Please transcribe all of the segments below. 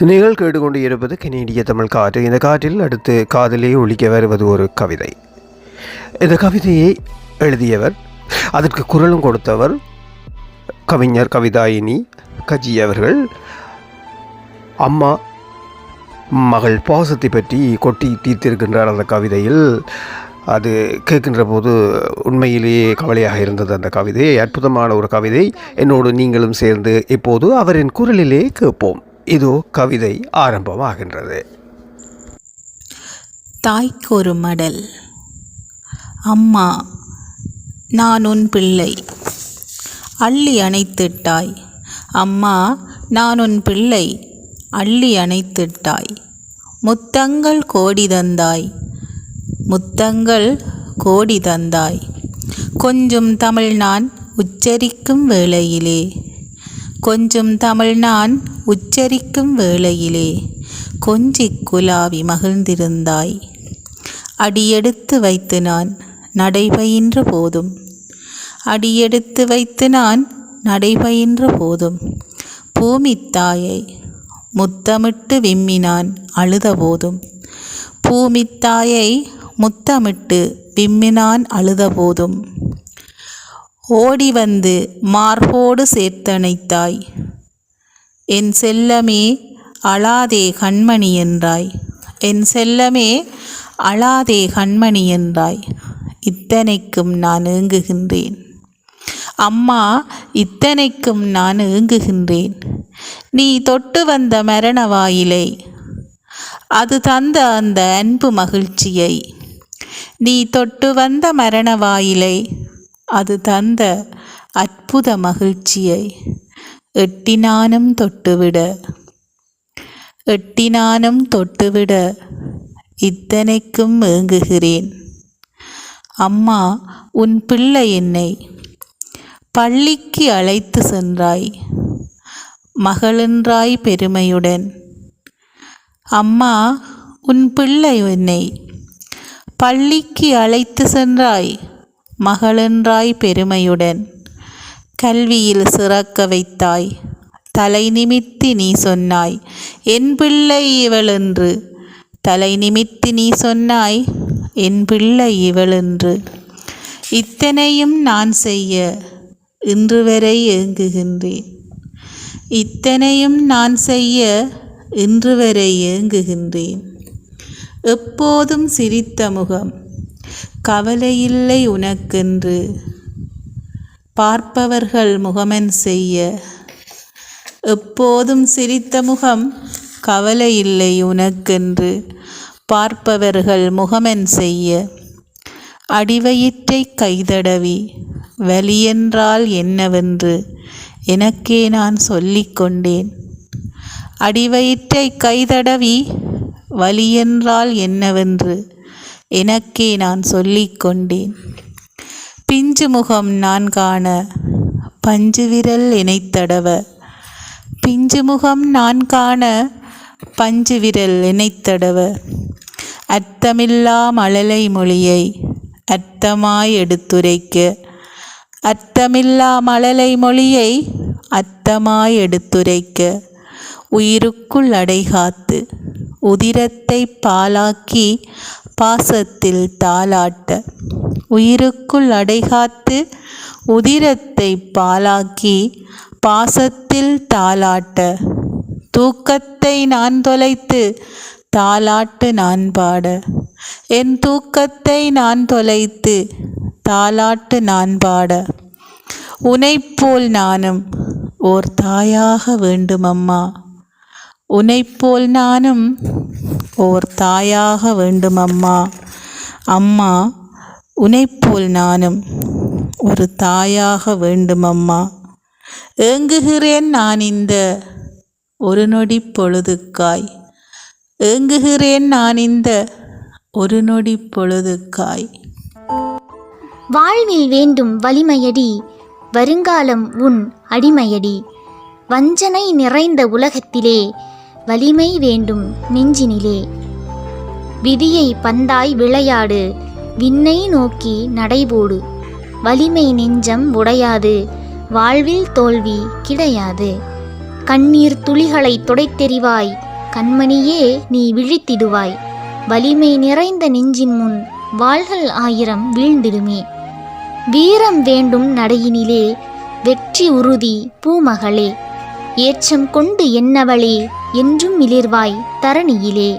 நீங்கள் கேட்டுக்கொண்டு இருப்பது கனேடிய தமிழ் காற்று. இந்த காற்றில் அடுத்து காதலே ஒழிக்க வருவது ஒரு கவிதை. இந்த கவிதையை எழுதியவர் அதற்கு குரலும் கொடுத்தவர் கவிஞர் கவிதாயினி கஜி அவர்கள். அம்மா மகள் பாசத்தை பற்றி கொட்டி தீர்த்திருக்கின்றார் அந்த கவிதையில். அது கேட்கின்ற போது உண்மையிலேயே கவலையாக இருந்தது அந்த கவிதை. அற்புதமான ஒரு கவிதை. என்னோடு நீங்களும் சேர்ந்து இப்போது அவரின் குரலிலே கேட்போம். இதோ கவிதை ஆரம்பமாகின்றது. தாய்க்கு ஒரு மடல். அம்மா நான் உன் பிள்ளை. அள்ளி அணைத்திட்டாய். அம்மா நான் உன் பிள்ளை. அள்ளி அணைத்திட்டாய். முத்தங்கள் கோடி தந்தாய். முத்தங்கள் கோடி தந்தாய். கொஞ்சம் தமிழ் நான் உச்சரிக்கும் வேளையிலே. கொஞ்சம் தமிழ் நான் உச்சரிக்கும் வேளையிலே கொஞ்சி குலாவி மகிழ்ந்திருந்தாய். அடியெடுத்து வைத்து நான் நடைபயின்ற போதும். அடியெடுத்து வைத்து நான் நடைபயின்ற போதும். பூமித்தாயை முத்தமிட்டு விம்மினான் அழுத போதும். பூமித்தாயை முத்தமிட்டு விம்மினான் அழுத போதும். ஓடி வந்து மார்போடு சேர்த்தணைத்தாய். என் செல்லமே அழாதே கண்மணி என்றாய். என் செல்லமே அழாதே கண்மணி என்றாய். இத்தனைக்கும் நான் ஏங்குகின்றேன். அம்மா இத்தனைக்கும் நான் ஏங்குகின்றேன். நீ தொட்டு வந்த மரண வாயிலை அது தந்த அந்த அன்பு மகிழ்ச்சியை. நீ தொட்டு வந்த மரண வாயிலை அது தந்த அற்புத மகிழ்ச்சியை எட்டினானும் தொட்டுவிட. எட்டினானும் தொட்டுவிட இத்தனைக்கும் ஏங்குகிறேன். அம்மா உன் பிள்ளை என்னை பள்ளிக்கு அழைத்து சென்றாய். மகளென்றாய் பெருமையுடன். அம்மா உன் பிள்ளை என்னை பள்ளிக்கு அழைத்து சென்றாய். மகளென்றாய் பெருமையுடன். கல்வியில் சிறக்க வைத்தாய். தலை நிமித்தி நீ சொன்னாய். என் பிள்ளை இவளென்று. தலை நிமித்தி நீ சொன்னாய். என் பிள்ளை இவளென்று. இத்தனையும் நான் செய்ய இன்று வரை ஏங்குகின்றேன். இத்தனையும் நான் செய்ய இன்று வரை ஏங்குகின்றேன். எப்போதும் சிரித்த முகம். கவலையில்லை உனக்கென்று பார்ப்பவர்கள் முகமன் செய்ய. எப்போதும் சிரித்த முகம் கவலை இல்லை உனக்கென்று பார்ப்பவர்கள் முகமன் செய்ய. அடிவயிற்றை கைதடவி வலியென்றால் என்னவென்று எனக்கே நான் சொல்லிக்கொண்டேன் அடிவயிற்றை கைதடவி வலியென்றால் என்னவென்று எனக்கே நான் சொல்லிக் கொண்டேன். பிஞ்சு முகம் நான் காண பஞ்சு விரல் இணைத்தடவ பிஞ்சு முகம் நான் காண பஞ்சு விரல் இணைத்தடவ அர்த்தமில்லா மழலை மொழியை அர்த்தமாய் எடுத்துரைக்க. அர்த்தமில்லா மழலை மொழியை அர்த்தமாய் எடுத்துரைக்க. உயிருக்குள் அடைகாத்து உதிரத்தை பாலாக்கி பாசத்தில் தாளாட்ட உயிருக்குள் அடைகாத்து உதிரத்தை பாலாக்கி பாசத்தில் தாளாட்ட தூக்கத்தை நான் தொலைத்து தாளாட்டு நான் பாட. என் தூக்கத்தை நான் தொலைத்து தாளாட்டு நான் பாட. உனைப்போல் நானும் ஓர் தாயாக வேண்டுமம்மா. உனைப்போல் நானும் ஓர் தாயாக வேண்டுமம்மா. அம்மா உனைப்போல் நானும் ஒரு தாயாக வேண்டுமம்மா. ஏங்குகிறேன் நான் இந்த ஒரு நொடி பொழுதுக்காய். ஏங்குகிறேன் நான் இந்த ஒரு நொடி பொழுதுக்காய். வாழ்வில் வேண்டும் வலிமையடி வருங்காலம் உன் அடிமையடி. வஞ்சனை நிறைந்த உலகத்திலே வலிமை வேண்டும் நெஞ்சினிலே. விதியை பந்தாய் விளையாடு விண்ணை நோக்கி நடைபோடு. வலிமை நெஞ்சம் உடையாது வாழ்வில் தோல்வி கிடையாது. கண்ணீர் துளிகளை துடைத்தெறிவாய் கண்மணியே நீ விழித்திடுவாய். வலிமை நிறைந்த நெஞ்சின் முன் வாள்கள் ஆயிரம் வீழ்ந்திடுமே. வீரம் வேண்டும் நடையினிலே வெற்றி உறுதி பூமகளே. ஏற்றம் கொண்டு என்னவளே என்றும் மிளிர்வாய் தரணியிலே.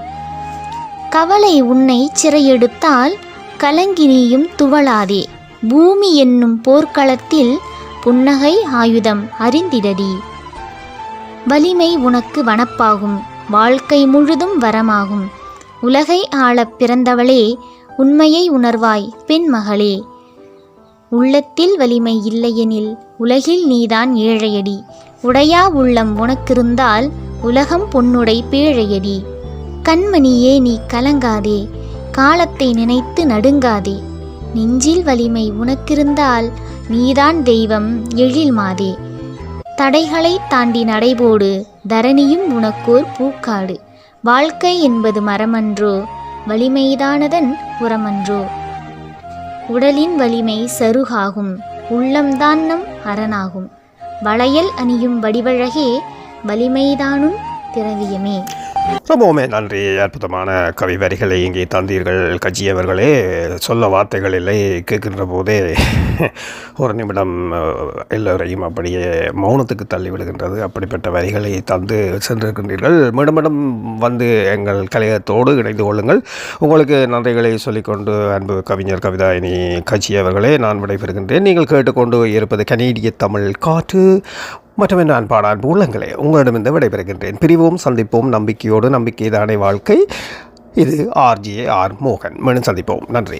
கவலை உன்னை சிறையெடுத்தால் கலங்கினியும் துவளாதே. பூமி என்னும் போர்க்களத்தில் புன்னகை ஆயுதம் அறிந்திடடி. வலிமை உனக்கு வனப்பாகும். வாழ்க்கை முழுதும் வரமாகும். உலகை ஆளப் பிறந்தவளே உண்மையை உணர்வாய் பெண்மகளே. உள்ளத்தில் வலிமை இல்லையெனில் உலகில் நீதான் ஏழையடி. உடையா உள்ளம் உனக்கிருந்தால் உலகம் பொன்னுடை பேழையடி. கண்மணியே நீ கலங்காதே காலத்தை நினைத்து நடுங்காதே. நெஞ்சில் வலிமை உனக்கிருந்தால் நீதான் தெய்வம் எழில் மாதே. தடைகளை தாண்டி நடைபோடு தரணியும் உனக்கோர் பூக்காடு. வாழ்க்கை என்பது மரமன்றோ வலிமைதானதன் உரமன்றோ உடலின் வலிமை சருகாகும் உள்ளம்தான் நம் அரணாகும். வளையல் அணியும் வடிவழகே வலிமைதானும் திரவியமே. ரொம்பவுமே நன்றி அற்புதமான கவி வரிகளை இங்கே தந்தீர்கள். கட்சியவர்களே சொல்ல வார்த்தைகள் இல்லை கேட்கின்ற போதே ஒரு நிமிடம் எல்லோரையும் அப்படியே மௌனத்துக்கு தள்ளி விடுகின்றது. அப்படிப்பட்ட வரிகளை தந்து சென்றிருக்கின்றீர்கள். மீண்டும் மீண்டும் வந்து எங்கள் கலையத்தோடு இணைந்து கொள்ளுங்கள். உங்களுக்கு நன்றிகளை சொல்லிக்கொண்டு அன்பு கவிஞர் கவிதாயினி கட்சியவர்களே நான் விடைபெறுகின்றேன். நீங்கள் கேட்டுக்கொண்டு இருப்பது கனேடிய தமிழ் காற்று. மற்றும் என் அன்பான அன்பு உள்ளங்களே உங்களிடமிருந்து விடைபெறுகின்றேன். பிரிவோம் சந்திப்போம். நம்பிக்கையோடு நம்பிக்கைதானே வாழ்க்கை. இது ஆர்ஜே ஆர் மோகன். மீண்டும் சந்திப்போம். நன்றி.